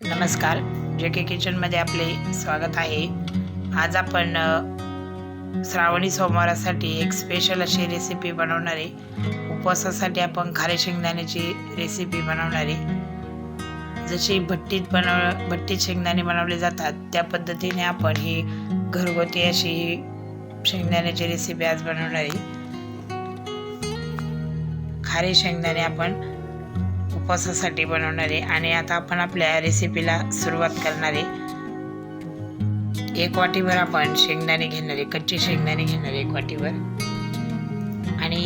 नमस्कार. जे के किचनमध्ये आपले स्वागत आहे. आज आपण श्रावणी सोमवारासाठी एक स्पेशल अशी रेसिपी बनवणारे उपवासासाठी आपण खारे शेंगदाण्याची रेसिपी बनवणारे जशी भट्टीत बनव भट्टीत शेंगदाणे बनवले जातात त्या पद्धतीने आपण ही घरगुती अशी शेंगदाण्याची रेसिपी आज बनवणारी खारे शेंगदाणे आपण उपवासासाठी बनवणारे आणि आता आपण आपल्या रेसिपीला सुरुवात करणारे एक वाटीभर आपण शेंगदाणे घेणारे कच्चे शेंगदाणे घेणार एक वाटीभर. आणि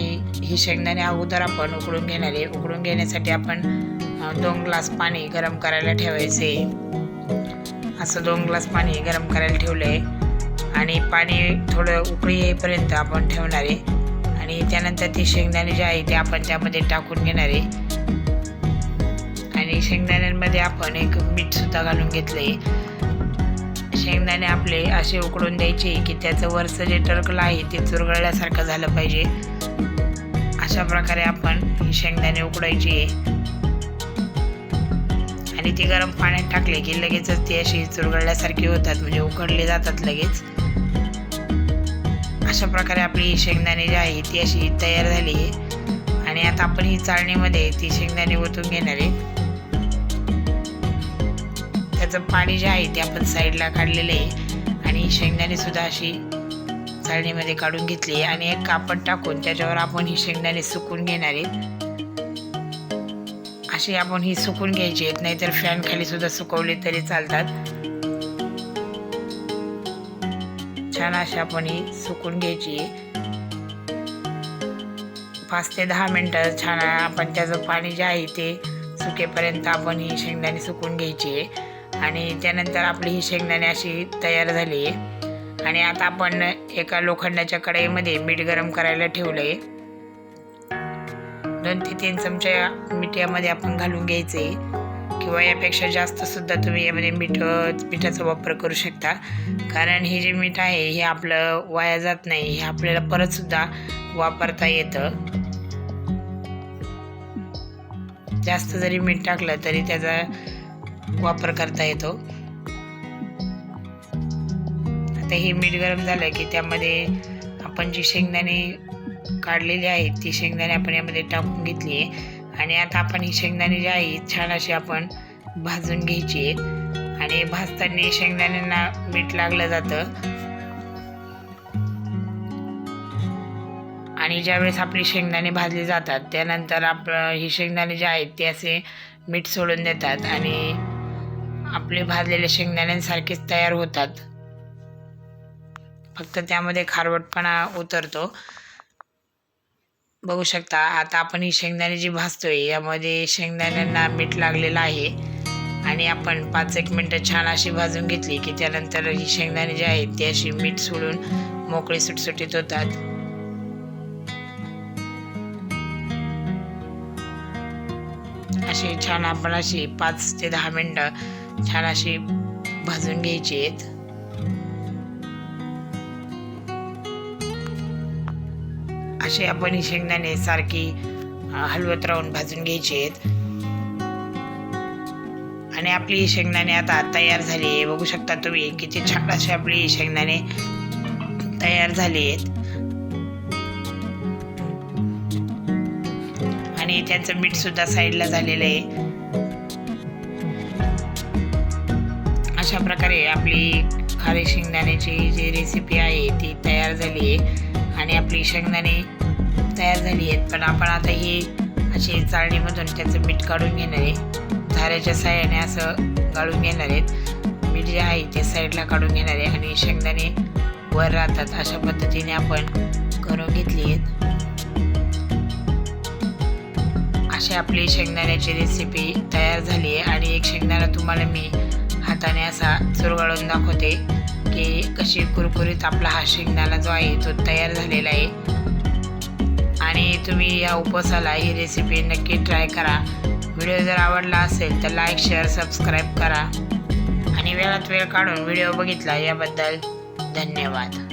ही शेंगदाणे अगोदर आपण उकळून घेणार. आहे उकळून घेण्यासाठी आपण दोन ग्लास पाणी गरम करायला ठेवायचे. असं दोन ग्लास पाणी गरम करायला ठेवलं आहे आणि पाणी थोडं उकळी येईपर्यंत आपण ठेवणार आहे. आणि त्यानंतर ती शेंगदाणे जे आहे ते आपण त्यामध्ये टाकून घेणार आहे. आणि शेंगदाण्यांमध्ये आपण एक मीठसुद्धा घालून घेतलंय. शेंगदाणे आपले असे उकडून द्यायचे की त्याचं वरचं जे टरकलं आहे ते चुरगळल्यासारखं झालं पाहिजे. अशा प्रकारे आपण ही शेंगदाणे उकडायची. आणि ती गरम पाण्यात टाकले की लगेचच ती अशी चुरगळल्यासारखी होतात म्हणजे उकडले जातात लगेच. अशा प्रकारे आपली ही शेंगदाणे जी आहे ती अशी तयार झाली आहे. आणि आता आपण ही चाळणीमध्ये ती शेंगदाणे ओतून घेणार आहे. शेंगदाण्याचं पाणी जे आहे ते आपण साईडला काढलेलं आहे. आणि शेंगदाणे सुद्धा अशी चाळणीमध्ये काढून घेतली आणि एक कापड टाकून त्याच्यावर आपण ही शेंगदाणे सुकून घेणार आहेत. अशी आपण ही सुकून घ्यायची आहेत. नाहीतर फॅन खाली सुद्धा सुकवली तरी चालतात. छान अशी आपण ही सुकून घ्यायची पाच ते दहा मिनटं छान आपण त्याचं पाणी जे आहे ते सुकेपर्यंत आपण ही शेंगदाणे सुकून घ्यायची आहे. आणि त्यानंतर आपली ही शेंगदाणे अशी तयार झाली. आहे आणि आता आपण एका लोखंडाच्या कढईमध्ये मीठ गरम करायला ठेवलं आहे दोन ते तीन चमचे मीठ यामध्ये आपण घालून घ्यायचे. आहे किंवा यापेक्षा जास्तसुद्धा तुम्ही यामध्ये मीठ मिठाचा वापर करू शकता. कारण हे जे मीठ आहे हे आपलं वाया जात नाही. हे आपल्याला परतसुद्धा वापरता येतं. जास्त जरी मीठ टाकलं तरी त्याचा वापर करता येतो. आता हे मीठ गरम झालं की त्यामध्ये आपण जी शेंगदाणे काढलेली आहेत ती शेंगदाणे आपण यामध्ये टाकून घेतली आहे. आणि आता आपण ही शेंगदाणे जी आहे छान अशी आपण भाजून घ्यायची आहेत. आणि भाजताना शेंगदाण्यांना मीठ लागलं जातं. आणि ज्यावेळेस आपली शेंगदाणे भाजली जातात त्यानंतर आप ही शेंगदाणे जे आहेत ते असे मीठ सोडून देतात. आणि आपले भाजलेले शेंगदाण्यांसारखेच तयार होतात. फक्त त्यामध्ये खारवटपणा उतरतो. बघू शकता आता आपण ही शेंगदाणे जी भाजतोय यामध्ये शेंगदाण्यांना मीठ लागलेलं आहे. आणि आपण पाच एक मिनटं छान अशी भाजून घेतली की त्यानंतर ही शेंगदाणे जे आहेत ते अशी मीठ सोडून मोकळी सुटसुटीत होतात. अशी छान आपण अशी पाच ते दहा मिनटं छान असे भाजून घ्यायचे आहेत. असे आपण ही शेंगदाणे सारखी हलवत राहून भाजून घ्यायचे आहेत. आणि आपली शेंगदाणे आता तयार झाली आहे. बघू शकता तुम्ही किती छान असे आपली शेंगदाणे तयार झाली आहेत. आणि त्यांचं मीठ सुद्धा साईडला झालेलं आहे. अशा प्रकारे आपली खारे शेंगदाण्याची जी रेसिपी आहे ती तयार झाली आहे. आणि आपली शेंगदाणे तयार झाली आहेत. पण आपण आता ही अशी चाळणीमधून त्याचं मीठ काढून घेणार आहे. झाऱ्याच्या साह्याने असं गाळून घेणार आहेत. मीठ जे आहे ते साईडला काढून घेणार आहे. आणि शेंगदाणे वर राहतात. अशा पद्धतीने आपण करून घेतली आहेत. अशी आपली शेंगदाण्याची रेसिपी तयार झाली आहे. आणि एक शेंगदाणा तुम्हाला मी हाताने असा चुरगाळून दाखवते की कशी कुरकुरीत आपला हा शेंगदाणा जो आहे तो तयार झालेला आहे. आणि तुम्ही या उपवासाला ही रेसिपी नक्की ट्राय करा. व्हिडिओ जर आवडला असेल तर लाईक शेअर सबस्क्राईब करा. आणि वेळात वेळ काढून व्हिडिओ बघितला याबद्दल धन्यवाद.